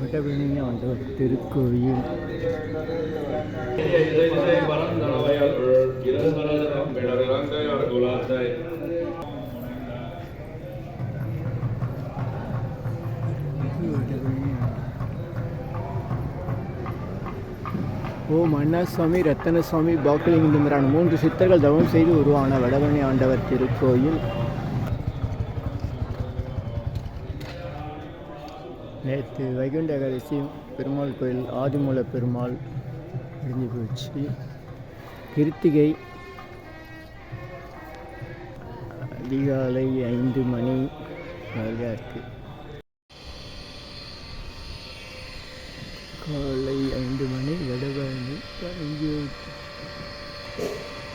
வடபழனி ஆண்டவர் திருக்கோயில் ஓம் அண்ணாசுவாமி ரத்தனசுவாமி பாக்கலிங்கந்தரான மூன்று சித்தர்கள் தவம் செய்து உருவான வடபழனி ஆண்டவர் திருக்கோயில். நேற்று வைகுண்ட ஏகாதசி பெருமாள் கோயில் ஆதிமூல பெருமாள் முடிஞ்சு போயிடுச்சு. கிருத்திகை அதிகாலை ஐந்து மணி நிறையா இருக்குது காலை ஐந்து மணி வடபழனி பரஞ்சோதி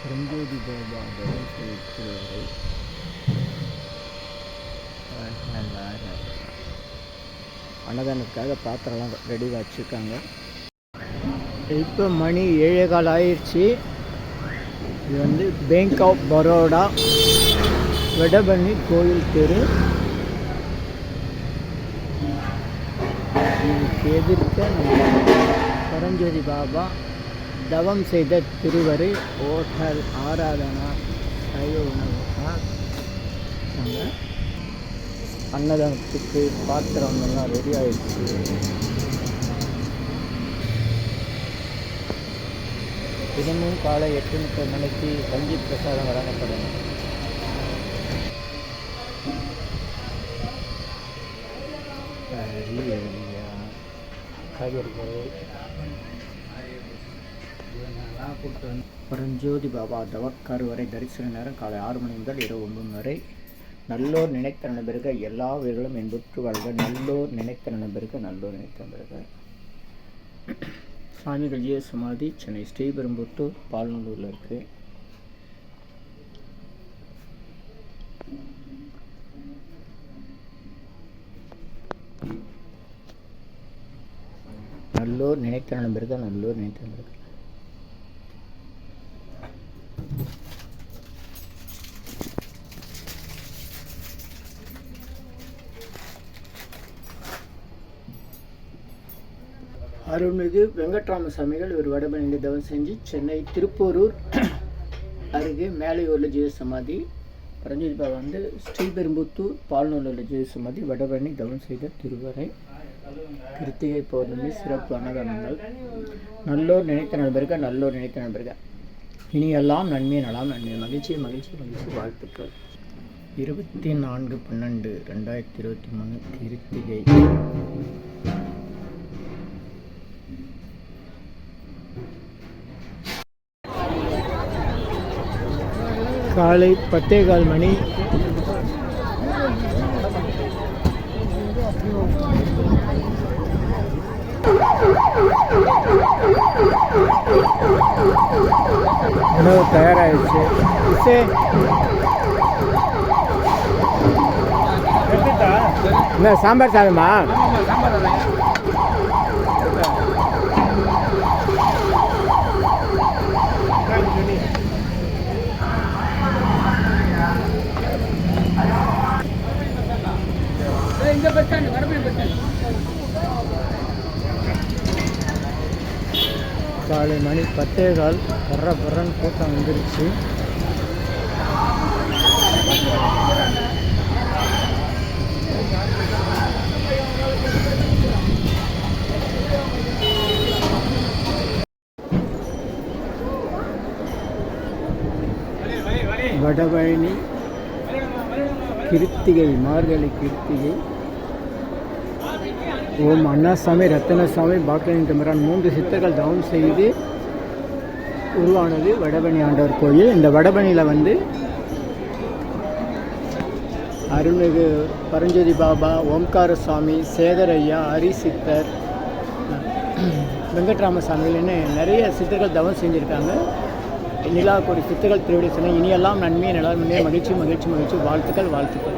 பரஞ்சோதி பாபா தவம் செய்கிறார்கள் அன்னதானத்துக்காக பாத்திரம்லாம் ரெடியாக வச்சுருக்காங்க. இப்போ மணி ஏழே கால் ஆயிடுச்சு இது வந்து பேங்க் ஆஃப் பரோடா வெடபண்ணி கோயில் தெரு. இதுக்கு எதிர்க்க பரஞ்சோதி பாபா தவம் செய்த திருவரு ஓட்டல் ஆராதனா சைவ உணவு. அன்னதானத்துக்கு பாத்திரம் எல்லாம் ரெடி ஆயிடுச்சு. தினமும் காலை எட்டு முப்பது மணிக்கு வங்கி பிரசாதம் வழங்கப்படும். காய்கறிகள். பரஞ்சோதி பாபா தவக்கார் வரை தரிசன நேரம் காலை ஆறு மணி முதல் இரவு ஒன்பது வரை. நல்லோர் நினைத்த நண்பருக எல்லா உயிர்களும் என்புற்று வாழ்க. நல்லோர் நினைத்த நண்பருக நல்லோர் நினைத்த நண்பருக சுவாமிகள் ஜிய சமாதி சென்னை ஸ்ரீபெரும்புத்தூர் பால்நல்லூரில் இருக்குது நல்லோர் நினைத்த நண்பருக நல்லோர் நினைத்த நண்பர்கள் அருள்மிகு வெங்கட்ராம சுவாமிகள் இவர் வடபழனி தவம் செஞ்சு சென்னை திருப்போரூர் அருகே மேலையூரில் ஜீவ சமாதி பரஞ்சோதி பாபா வந்து ஸ்ரீபெரும்புத்தூர் பால்நூலில் ஜீவ சமாதி வடபழனி தவம் செய்த திருவரை. கிருத்திகை பௌர்ணமி சிறப்பு அன்னதானங்கள். நல்லோர் நினைத்த நண்பர்கள் நல்லோர் நினைத்த நண்பர்கள். இனியெல்லாம் நன்மை நலாம் நன்மை. மகிழ்ச்சி மகிழ்ச்சி மகிழ்ச்சி. வாழ்த்துக்கள். இருபத்தி நான்கு பன்னெண்டு ரெண்டாயிரத்தி இருபத்தி மூணு கிருத்திகை. காலை பத்தே கால் மணி. உணவு தயாராகிடுச்சு இசை என்ன சாம்பார் சாதமா? காலை மணி பத்தே கால் பர்ற பர்றன்னு கூட்டம் வந்துருச்சு. வடபழனி கிருத்திகை மார்கழி கிருத்திகை. ஓம் அண்ணாசாமி ரத்தனசாமி பாக்கியன் தம்பிரான் மூன்று சித்தர்கள் தவம் செய்து உருவானது வடபணி ஆண்டவர் கோயில். இந்த வடபணியில் வந்து அருள்மிகு பரஞ்சோதி பாபா ஓம்கார சுவாமி சேகரையா ஹரிசித்தர் வெங்கட்ராமசாமிகள்னு நிறைய சித்தர்கள் தவம் செஞ்சுருக்காங்க. நிலா கோடி சித்தர்கள் திருவிடை சொன்ன இனியெல்லாம் நன்மை நல்லா மகிழ்ச்சி மகிழ்ச்சி மகிழ்ச்சி. வாழ்த்துக்கள் வாழ்த்துக்கள்.